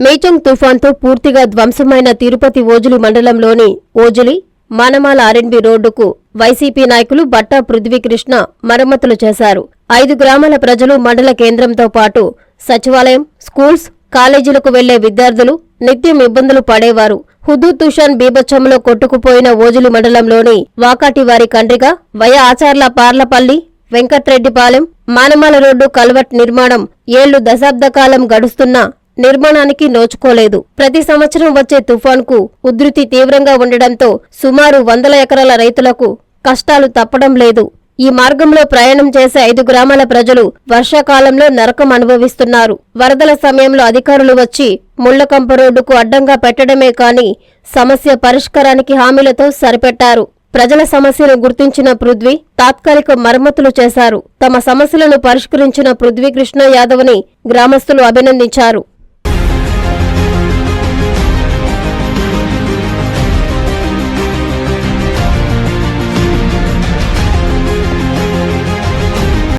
మేచంగ్ తుఫాన్తో పూర్తిగా ధ్వంసమైన తిరుపతి ఓజులి మండలంలోని ఓజులి మానమాల ఆర్ఎన్బి రోడ్డుకు వైసీపీ నాయకులు బట్టా పృథ్వీకృష్ణ మరమ్మతులు చేశారు. ఐదు గ్రామాల ప్రజలు మండల కేంద్రంతో పాటు సచివాలయం స్కూల్స్ కాలేజీలకు వెళ్ళే విద్యార్థులు నిత్యం ఇబ్బందులు పడేవారు. హుదూ తుషాన్ బీభత్సంలో కొట్టుకుపోయిన ఓజులి మండలంలోని వాకాటివారి కండ్రిగా వయ ఆచార్ల పార్లపల్లి వెంకట్రెడ్డిపాలెం మానమాల రోడ్డు కల్వట్ నిర్మాణం ఏళ్ళు దశాబ్ద కాలం గడుస్తున్నా నిర్మాణానికి నోచుకోలేదు. ప్రతి సంవత్సరం వచ్చే తుఫాన్కు ఉధృతి తీవ్రంగా ఉండడంతో సుమారు వందల ఎకరాల రైతులకు కష్టాలు తప్పడం లేదు. ఈ మార్గంలో ప్రయాణం చేసే ఐదు గ్రామాల ప్రజలు వర్షాకాలంలో నరకం అనుభవిస్తున్నారు. వరదల సమయంలో అధికారులు వచ్చి ముళ్ళకంప రోడ్డుకు అడ్డంగా పెట్టడమే కాని సమస్య పరిష్కారానికి హామీలతో సరిపెట్టారు. ప్రజల సమస్యను గుర్తించిన పృథ్వీ తాత్కాలిక మరమ్మతులు చేశారు. తమ సమస్యలను పరిష్కరించిన పృథ్వీ కృష్ణ యాదవ్ని గ్రామస్తులు అభినందించారు.